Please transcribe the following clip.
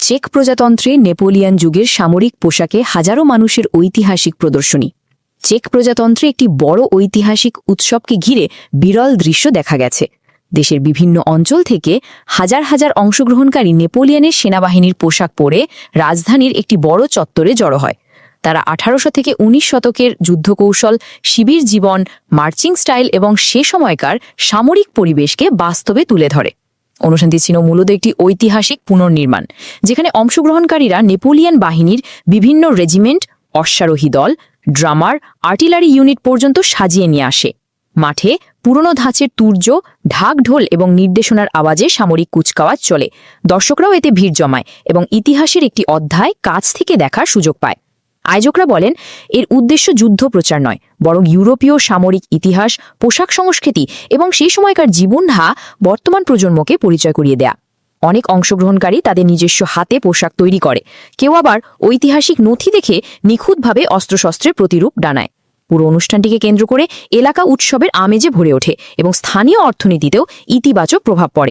Check প্রজাতন্ত্রে Napoleon যুগের সামরিক পোশাকে হাজারো মানুষের ঐতিহাসিক প্রদর্শনী। চেক প্রজাতন্ত্রে একটি বড় ঐতিহাসিক উৎসবকে ঘিরে বিরল দৃশ্য দেখা গেছে। দেশের বিভিন্ন অঞ্চল থেকে হাজার হাজার অংশগ্রহণকারী নেপোলিয়ানের সেনাবাহিনীর পোশাক পরে রাজধানীর একটি বড় চত্বরে জড়ো হয়। তারা আঠারোশো থেকে ১৯ শতকের যুদ্ধকৌশল, শিবির জীবন, মার্চিং স্টাইল এবং সে সময়কার সামরিক পরিবেশকে বাস্তবে তুলে ধরে। অনুষ্ঠানটি ছিল মূলত একটি ঐতিহাসিক পুনর্নির্মাণ, যেখানে অংশগ্রহণকারীরা নেপোলিয়ান বাহিনীর বিভিন্ন রেজিমেন্ট, অশ্বারোহী দল, ড্রামার, আর্টিলারি ইউনিট পর্যন্ত সাজিয়ে নিয়ে আসে। মাঠে পুরনো ধাঁচের তুর্য, ঢাক ঢোল এবং নির্দেশনার আওয়াজে সামরিক কুচকাওয়াজ চলে। দর্শকরাও এতে ভিড় জমায় এবং ইতিহাসের একটি অধ্যায় কাছ থেকে দেখার সুযোগ পায়। আয়োজকরা বলেন, এর উদ্দেশ্য যুদ্ধ প্রচার নয়, বরং ইউরোপীয় সামরিক ইতিহাস, পোশাক সংস্কৃতি এবং সেই সময়কার জীবনহা বর্তমান প্রজন্মকে পরিচয় করিয়ে দেয়া। অনেক অংশগ্রহণকারী তাদের নিজস্ব হাতে পোশাক তৈরি করে। কেউ আবার ঐতিহাসিক নথি দেখে নিখুঁতভাবে অস্ত্রশস্ত্রের প্রতিরূপ ডানায়। পুরো অনুষ্ঠানটিকে কেন্দ্র করে এলাকা উৎসবের আমেজে ভরে ওঠে এবং স্থানীয় অর্থনীতিতেও ইতিবাচক প্রভাব পড়ে।